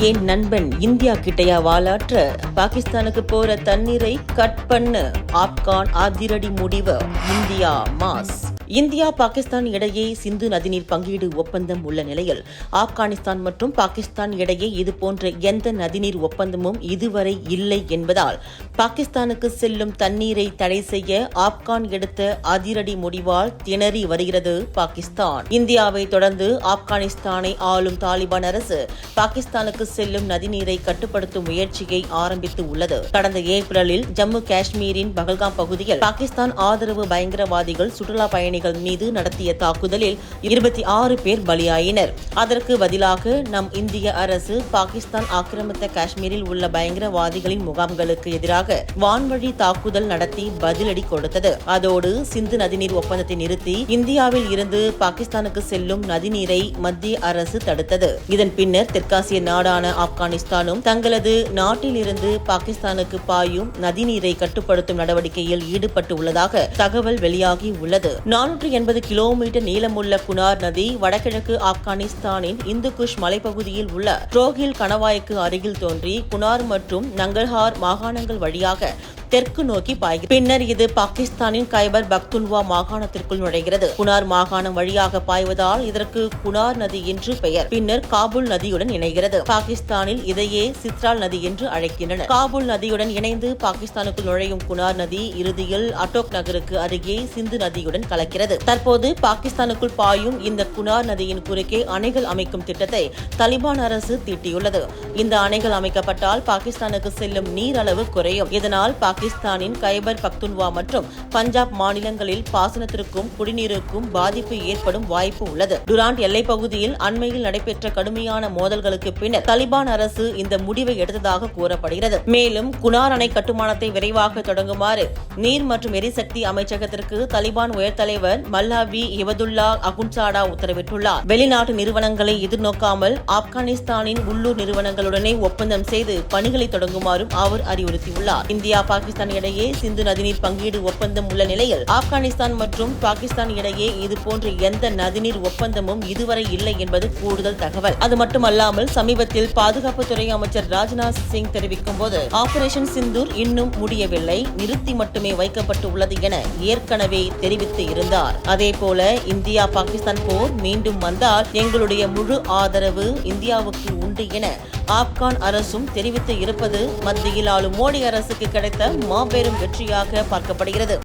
என் நண்பன் இந்தியா கிட்டையா வாலாற்ற பாகிஸ்தானுக்கு போற தண்ணீரை கட் பண்ணு? ஆப்கான் அதிரடி முடிவு. India mass. இந்தியா பாகிஸ்தான் இடையே சிந்து நதிநீர் பங்கீடு ஒப்பந்தம் உள்ள நிலையில் ஆப்கானிஸ்தான் மற்றும் பாகிஸ்தான் இடையே இதுபோன்ற எந்த நதிநீர் ஒப்பந்தமும் இதுவரை இல்லை என்பதால் பாகிஸ்தானுக்கு செல்லும் தண்ணீரை தடை செய்ய ஆப்கான் எடுத்த அதிரடி முடிவால் திணறி வருகிறது பாகிஸ்தான். இந்தியாவை தொடர்ந்து ஆப்கானிஸ்தானை ஆளும் தாலிபான் அரசு பாகிஸ்தானுக்கு செல்லும் நதிநீரை கட்டுப்படுத்தும் முயற்சியை ஆரம்பித்து உள்ளது. கடந்த ஏப்ரலில் ஜம்மு காஷ்மீரின் பகல்காம் பகுதியில் பாகிஸ்தான் ஆதரவு பயங்கரவாதிகள் சுற்றுலா பயணிகள் பயணிகள் மீது நடத்திய தாக்குதலில் இருபத்தி ஆறு பேர் பலியாயினர். அதற்கு பதிலாக நம் இந்திய அரசு பாகிஸ்தான் ஆக்கிரமித்த காஷ்மீரில் உள்ள பயங்கரவாதிகளின் முகாம்களுக்கு எதிராக வான்வழி தாக்குதல் நடத்தி பதிலடி கொடுத்தது. அதோடு சிந்து நதிநீர் ஒப்பந்தத்தை நிறுத்தி இந்தியாவில் இருந்து பாகிஸ்தானுக்கு செல்லும் நதிநீரை மத்திய அரசு தடுத்தது. இதன் பின்னர் தெற்காசிய நாடான ஆப்கானிஸ்தானும் தங்களது நாட்டிலிருந்து பாகிஸ்தானுக்கு பாயும் நதிநீரை கட்டுப்படுத்தும் நடவடிக்கையில் ஈடுபட்டு உள்ளதாக தகவல் வெளியாகி உள்ளது. நானூற்றி எண்பது கிலோமீட்டர் நீளமுள்ள குனார் நதி வடகிழக்கு ஆப்கானிஸ்தானின் இந்து குஷ் மலைப்பகுதியில் உள்ள ட்ரோஹில் கணவாய்க்கு அருகில் தோன்றி குனார் மற்றும் நங்கல்ஹார் மாகாணங்கள் வழியாக தெற்கு நோக்கி பாய்கிறது. பின்னர் இது பாகிஸ்தானின் கைபர் பக்துல்வா மாகாணத்திற்குள் நுழைகிறது. குனார் மாகாணம் வழியாக பாய்வதால் இதற்கு குனார் நதி என்று பெயர். பின்னர் காபூல் நதியுடன் இணைகிறது. பாகிஸ்தானில் இதையே சித்ரால் நதி என்று அழைக்கின்றனர். காபூல் நதியுடன் இணைந்து பாகிஸ்தானுக்குள் நுழையும் குனார் நதி இறுதியில் அட்டோக் நகருக்கு அருகே சிந்து நதியுடன் கலக்கிறது. தற்போது பாகிஸ்தானுக்குள் பாயும் இந்த குனார் நதியின் குறுக்கே அணைகள் அமைக்கும் திட்டத்தை தலிபான் அரசு தீட்டியுள்ளது. இந்த அணைகள் அமைக்கப்பட்டால் பாகிஸ்தானுக்கு செல்லும் நீர் அளவு குறையும். இதனால் பாகிஸ்தானின் கைபர் பக்துன்வா மற்றும் பஞ்சாப் மாநிலங்களில் பாசனத்திற்கும் குடிநீருக்கும் பாதிப்பு ஏற்படும் வாய்ப்பு உள்ளது. டுராண்ட் எல்லைப் பகுதியில் அண்மையில் நடைபெற்ற கடுமையான மோதல்களுக்கு பின்னர் தலிபான் அரசு இந்த முடிவை எடுத்ததாக கூறப்படுகிறது. மேலும் குனார் அணை கட்டுமானத்தை விரைவாக தொடங்குமாறு நீர் மற்றும் எரிசக்தி அமைச்சகத்திற்கு தலிபான் உயர்தலைவர் மல்லாவி இவதுல்லா அகுன்சாடா உத்தரவிட்டுள்ளார். வெளிநாட்டு நிறுவனங்களை எதிர்நோக்காமல் ஆப்கானிஸ்தானின் உள்ளூர் நிறுவனங்களுடனே ஒப்பந்தம் செய்து பணிகளை தொடங்குமாறும் அவர் அறிவுறுத்தியுள்ளார். இந்தியா பாகிஸ்தான் இடையே சிந்து நதிநீர் பங்கீடு ஒப்பந்தம் உள்ள நிலையில் ஆப்கானிஸ்தான் மற்றும் பாகிஸ்தான் இடையே இதுபோன்ற எந்த நதிநீர் ஒப்பந்தமும் இதுவரை இல்லை என்பது கூடுதல் தகவல். அது மட்டுமல்லாமல் சமீபத்தில் பாதுகாப்புத்துறை அமைச்சர் ராஜ்நாத் சிங் தெரிவிக்கும் போது ஆபரேஷன் சிந்தூர் இன்னும் முடியவில்லை நிறுத்தி மட்டுமே வைக்கப்பட்டு உள்ளது என ஏற்கனவே தெரிவித்து இருந்தார். அதே போல இந்தியா பாகிஸ்தான் போர் மீண்டும் வந்தால் எங்களுடைய முழு ஆதரவு இந்தியாவுக்கு உண்டு என ஆப்கான் அரசும் தெரிவித்து இருப்பது மத்தியில் ஆளும் மோடி அரசுக்கு கிடைத்த மாபெரும் வெற்றியாக பார்க்கப்படுகிறது.